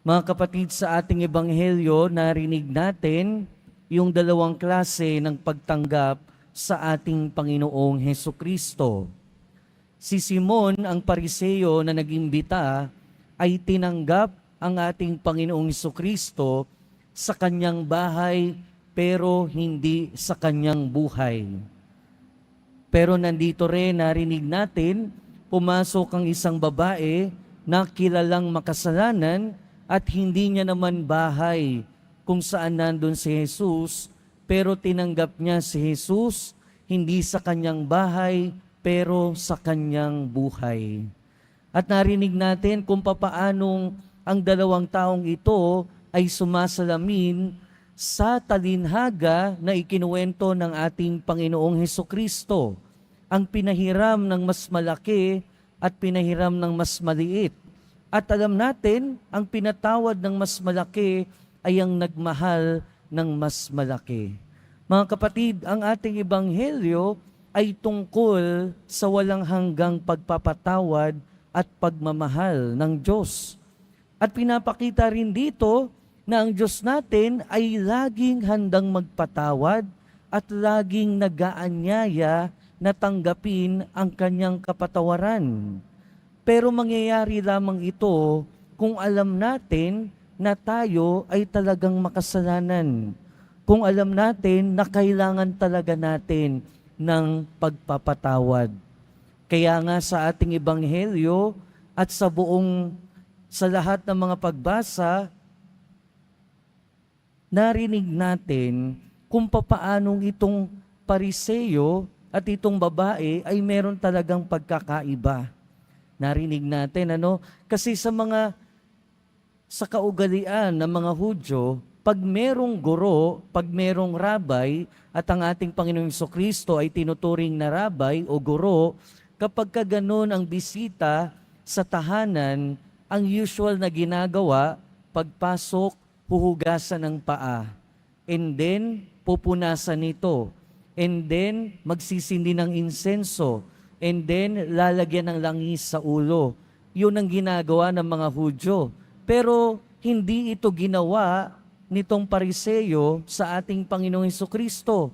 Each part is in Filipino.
Mga kapatid, sa ating ebanghelyo, narinig natin yung dalawang klase ng pagtanggap sa ating Panginoong Heso Kristo. Si Simon, ang pariseyo na nag-imbita, ay tinanggap ang ating Panginoong Heso Kristo sa kanyang bahay pero hindi sa kanyang buhay. Pero nandito rin narinig natin, pumasok ang isang babae na kilalang makasalanan at hindi niya naman bahay kung saan nandun si Jesus, pero tinanggap niya si Jesus hindi sa kanyang bahay, pero sa kanyang buhay. At narinig natin kung papaanong ang dalawang taong ito ay sumasalamin sa talinhaga na ikinuwento ng ating Panginoong Heso Kristo. Ang pinahiram ng mas malaki at pinahiram ng mas maliit. At alam natin, ang pinatawad ng mas malaki ay ang nagmahal ng mas malaki. Mga kapatid, ang ating ebanghelyo ay tungkol sa walang hanggang pagpapatawad at pagmamahal ng Diyos. At pinapakita rin dito na ang Diyos natin ay laging handang magpatawad at laging nagaanyaya na tanggapin ang kanyang kapatawaran. Pero mangyayari lamang ito kung alam natin na tayo ay talagang makasalanan. Kung alam natin na kailangan talaga natin ng pagpapatawad. Kaya nga sa ating ebanghelyo at sa buong sa lahat ng mga pagbasa, narinig natin kung papaanong itong pariseyo at itong babae ay meron talagang pagkakaiba. Narinig natin ano kasi sa mga sa kaugalian ng mga Hudyo, pag merong guro, pag merong rabay, at ang ating Panginoong Kristo ay tinuturing na rabay o guro, kapag ka ganun ang bisita sa tahanan, ang usual na ginagawa, pagpasok, huhugasan ng paa. And then, pupunasan nito. And then, magsisindi ng insenso. And then, lalagyan ng langis sa ulo. Yun ang ginagawa ng mga Hudyo. Pero hindi ito ginawa nitong pariseyo sa ating Panginoong Heso Kristo.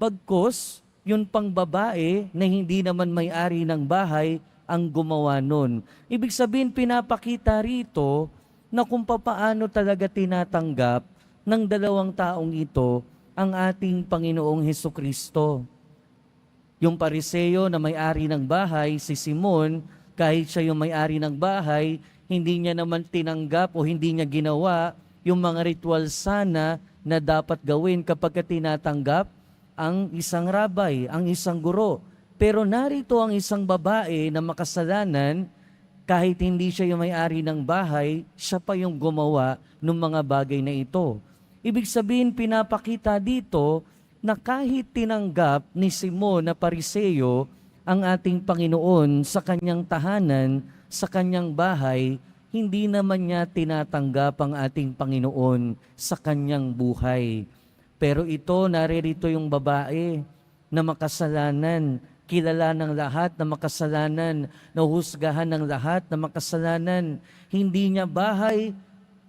Bagkos, yun pang babae na hindi naman may-ari ng bahay ang gumawa nun. Ibig sabihin, pinapakita rito na kung papaano talaga tinatanggap ng dalawang taong ito ang ating Panginoong Heso Kristo. Yung pariseyo na may-ari ng bahay, si Simon, kahit siya yung may-ari ng bahay, hindi niya naman tinanggap o hindi niya ginawa yung mga ritual sana na dapat gawin kapag ka tinatanggap ang isang rabay, ang isang guro. Pero narito ang isang babae na makasalanan, kahit hindi siya yung may-ari ng bahay, siya pa yung gumawa ng mga bagay na ito. Ibig sabihin, pinapakita dito na kahit tinanggap ni Simon na pariseyo ang ating Panginoon sa kanyang tahanan, sa kanyang bahay, hindi naman niya tinatanggap ang ating Panginoon sa kanyang buhay. Pero ito, naririto yung babae na makasalanan, kilala ng lahat na makasalanan, nahusgahan ng lahat na makasalanan. Hindi niya bahay,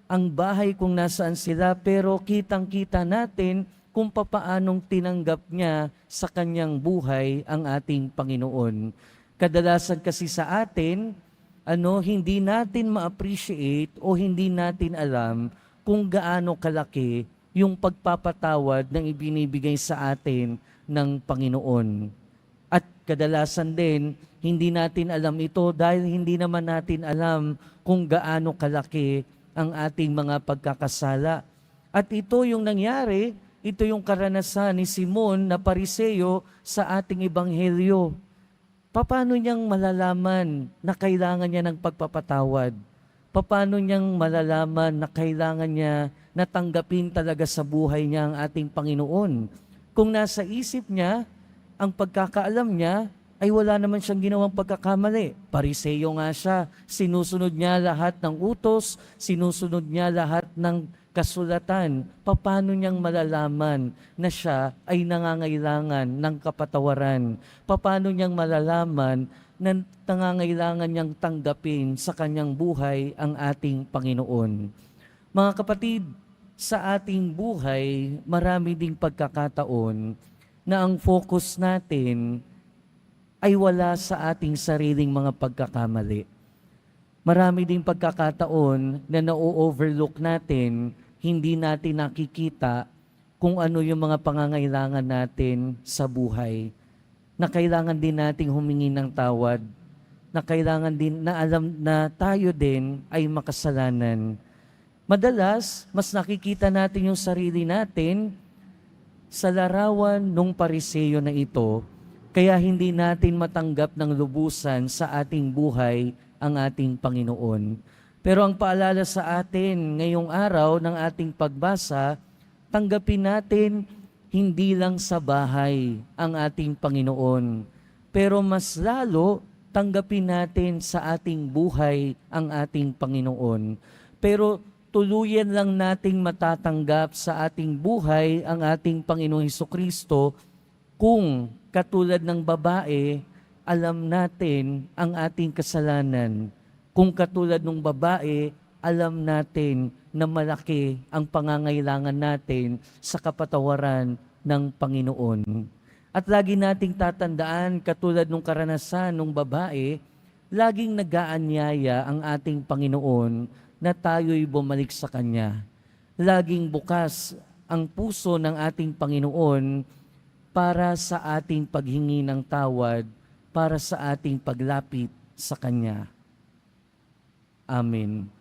ang bahay kung nasaan sila, pero kitang-kita natin kung papaanong tinanggap niya sa kanyang buhay ang ating Panginoon. Kadalasan kasi sa atin, ano, hindi natin ma-appreciate o hindi natin alam kung gaano kalaki yung pagpapatawad ng ibinibigay sa atin ng Panginoon. At kadalasan din, hindi natin alam ito dahil hindi naman natin alam kung gaano kalaki ang ating mga pagkakasala. At ito yung nangyari, ito yung karanasan ni Simon na pariseyo sa ating ebanghelyo. Paano niyang malalaman na kailangan niya ng pagpapatawad? Paano niyang malalaman na kailangan niya natanggapin talaga sa buhay niya ang ating Panginoon? Kung nasa isip niya, ang pagkakaalam niya, ay wala naman siyang ginawang pagkakamali. Pariseyo nga siya. Sinusunod niya lahat ng utos, sinusunod niya lahat ng kasulatan. Paano niyang malalaman na siya ay nangangailangan ng kapatawaran? Paano niyang malalaman na nangangailangan niyang tanggapin sa kanyang buhay ang ating Panginoon. Mga kapatid, sa ating buhay, marami ding pagkakataon na ang focus natin ay wala sa ating sariling mga pagkakamali. Marami ding pagkakataon na na-overlook natin, hindi natin nakikita kung ano yung mga pangangailangan natin sa buhay. Na kailangan din nating humingi ng tawad. Na kailangan din na alam na tayo din ay makasalanan. Madalas, mas nakikita natin yung sarili natin sa larawan nung pariseyo na ito, kaya hindi natin matanggap ng lubusan sa ating buhay ang ating Panginoon. Pero ang paalala sa atin ngayong araw ng ating pagbasa, tanggapin natin hindi lang sa bahay ang ating Panginoon, pero mas lalo tanggapin natin sa ating buhay ang ating Panginoon. Pero tuluyan lang nating matatanggap sa ating buhay ang ating Panginoong Heso Kristo kung katulad ng babae, alam natin ang ating kasalanan. Kung katulad ng babae, alam natin na malaki ang pangangailangan natin sa kapatawaran ng Panginoon. At lagi nating tatandaan, katulad ng karanasan ng babae, laging nagaanyaya ang ating Panginoon na tayo'y bumalik sa Kanya. Laging bukas ang puso ng ating Panginoon para sa ating paghingi ng tawad, para sa ating paglapit sa Kanya. Amin.